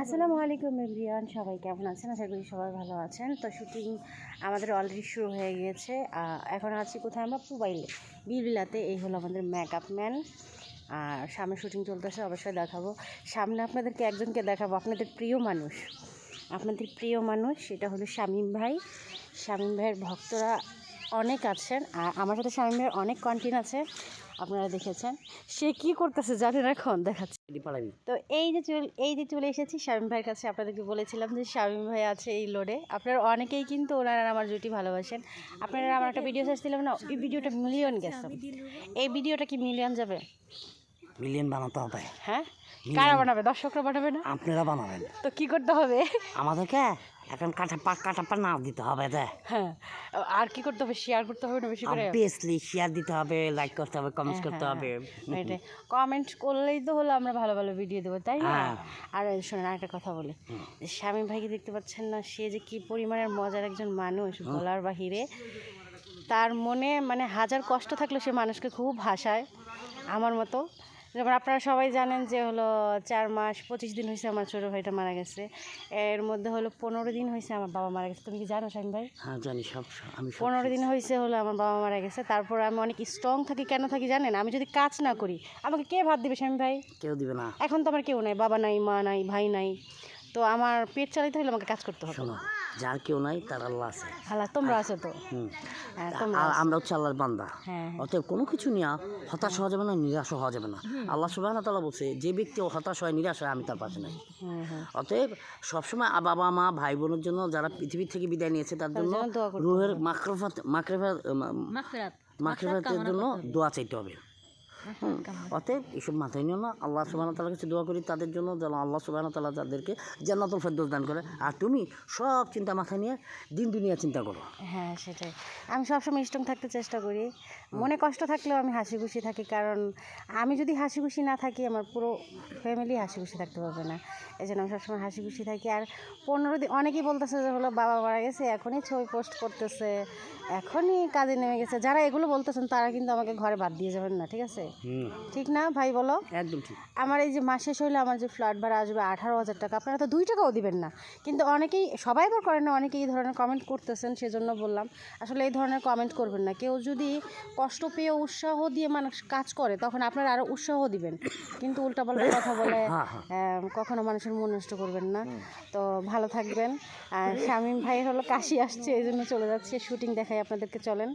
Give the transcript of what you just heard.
আসসালামু আলাইকুম এভরিওয়ান, সবাই কেমন আছেন? আশা করি সবাই ভালো আছেন। তো শুটিং আমাদের অলরেডি শুরু হয়ে গিয়েছে। এখন আছি কোথায় আমরা? পুবাইলে। বিলবিলাতে এই হলো আমাদের মেকআপ ম্যান আর সামনে শুটিং চলতেছে, অবশ্যই দেখাবো। সামনে আপনাদেরকে একজনকে দেখাবো, আপনাদের প্রিয় মানুষ। আপনাদের প্রিয় মানুষ, সেটা হলো শামীম ভাই। শামীম ভাইয়ের ভক্তরা অনেক আছেন। আর আমার সাথে শামীম ভাইয়ের অনেক কন্টেন্ট আছে। আপনারা দেখেছেন। সে কি করতেছে জানেন এখন? দেখাচ্ছে। তো এই যে চল এই যে চলে এসেছি শামীম ভাইয়ের কাছে আপনাদেরকে বলেছিলাম যে শামীম ভাই আছে এই লোডে। আপনারা অনেকেই কিন্তু ওনারা আমার জুটি ভালোবাসেন। আপনারা আমার একটা ভিডিও দিলাম না এই ভিডিওটা মিলিয়ন গেছে। এই ভিডিওটা কি মিলিয়ন যাবে? মিলিয়ন বানাতে হবে। হ্যাঁ? কারা বানাবে? দর্শকরা বানাবে না? আপনারা বানাবেন। তো কি করতে হবে? আমাদেরকে এখন কাটা পাক কাটা পা না দিতে হবে দে। হ্যাঁ আর কি করতে হবে? শেয়ার করতে হবে না বেশি করে? অবভিয়াসলি শেয়ার দিতে হবে লাইক করতে হবে কমেন্টস করতে হবে। এটাই। কমেন্ট করলেই তো হলো আমরা ভালো ভালো ভিডিও দেবো তাই না? হ্যাঁ। আর শোনেন আরেকটা কথা বলি। স্বামী ভাইকে দেখতে পাচ্ছেন না সে যে কি পরিমাণের মজার একজন মানুষ বলার বাহিরে। তার মনে মানে হাজার কষ্ট থাকলেও সে মানুষকে খুব হাসায় আমার মতো। যেমন আপনারা সবাই জানেন যে হলো চার মাস পঁচিশ দিন হয়েছে আমার ছোটো ভাইটা মারা গেছে। এর মধ্যে হলো পনেরো দিন হয়েছে আমার বাবা মারা গেছে। তুমি কি জানো স্বামী ভাই? হ্যাঁ জানি সব আমি পনেরো দিন হয়েছে হলো আমার বাবা মারা গেছে। তারপর আমি অনেক স্ট্রং থাকি কেন থাকি জানেন? আমি যদি কাজ না করি আমাকে কে ভাত দিবে স্বামী ভাই? কেউ দিবে না। এখন তো আমার কেউ নাই বাবা নাই মা নাই ভাই নাই। তো আমার পেট চালাইতে হলে আমাকে কাজ করতে হবে। শোনো যার কেউ নাই তার আল্লাহ আছে। হালা তোমরা আছো তো? হ্যাঁ আর আমরা হচ্ছে আল্লাহর বান্দা। হ্যাঁ অতএব কোনো কিছু নিয়ে হতাশ হওয়া যাবে না নিরাশ হওয়া যাবে না। আল্লাহ সুবাহ তালা বলছে যে ব্যক্তি হতাশ হয় নিরাশ হয় আমি তার পাশে নাই। অতএব সবসময় আ- বাবা মা ভাই বোনের জন্য যারা পৃথিবী থেকে বিদায় নিয়েছে তার জন্য রুহের মাকরফাত মাকরেফাত মাকরেফাতের জন্য দোয়া চাইতে হবে। অতএব এসব মাথায় নিও না। আল্লাহ সুবাহ তালার কাছে দোয়া করি তাদের জন্য যেন আল্লাহ সুবাহ তালা তাদেরকে জান্নাতুল ফেরদৌস দান করে। আর তুমি সব চিন্তা মাথায় নিয়ে দিন দুনিয়া চিন্তা করো। হ্যাঁ সেটাই। আমি সবসময় স্ট্রং থাকতে চেষ্টা করি। মনে কষ্ট থাকলেও আমি হাসি খুশি থাকি কারণ আমি যদি হাসি খুশি না থাকি আমার পুরো ফ্যামিলি হাসি খুশি থাকতে পারবে না। এই জন্য আমি সবসময় হাসি খুশি থাকি। আর পনেরো দিন অনেকেই বলতেছে যে হলো বাবা মারা গেছে এখনই ছবি পোস্ট করতেছে এখনই কাজে নেমে গেছে। যারা এগুলো বলতেছেন তারা কিন্তু আমাকে ঘরে বাদ দিয়ে যাবেন না ঠিক আছে? ঠিক না ভাই বলো? একদম ঠিক। আমার এই যে মাস শেষ হলে আমার যে ফ্ল্যাট ভাড়া আসবে আঠারো হাজার টাকা আপনারা তো দুই টাকাও দিবেন না। কিন্তু অনেকেই সবাই আবার করেন না অনেকেই এই ধরনের কমেন্ট করতেছেন সেজন্য বললাম। আসলে এই ধরনের কমেন্ট করবেন না। কেউ যদি কষ্ট পেয়ে উৎসাহ দিয়ে মানুষ কাজ করে তখন আপনারা আরও উৎসাহ দিবেন। কিন্তু উল্টাপাল্টা কথা বলে হ্যাঁ, হ্যাঁ। কখনো মানুষের মন নষ্ট করবেন না। তো ভালো থাকবেন। আর শামীম ভাই হলো কাশি আসছে এই জন্য চলে যাচ্ছে। শুটিং দেখাই আপনাদেরকে চলেন।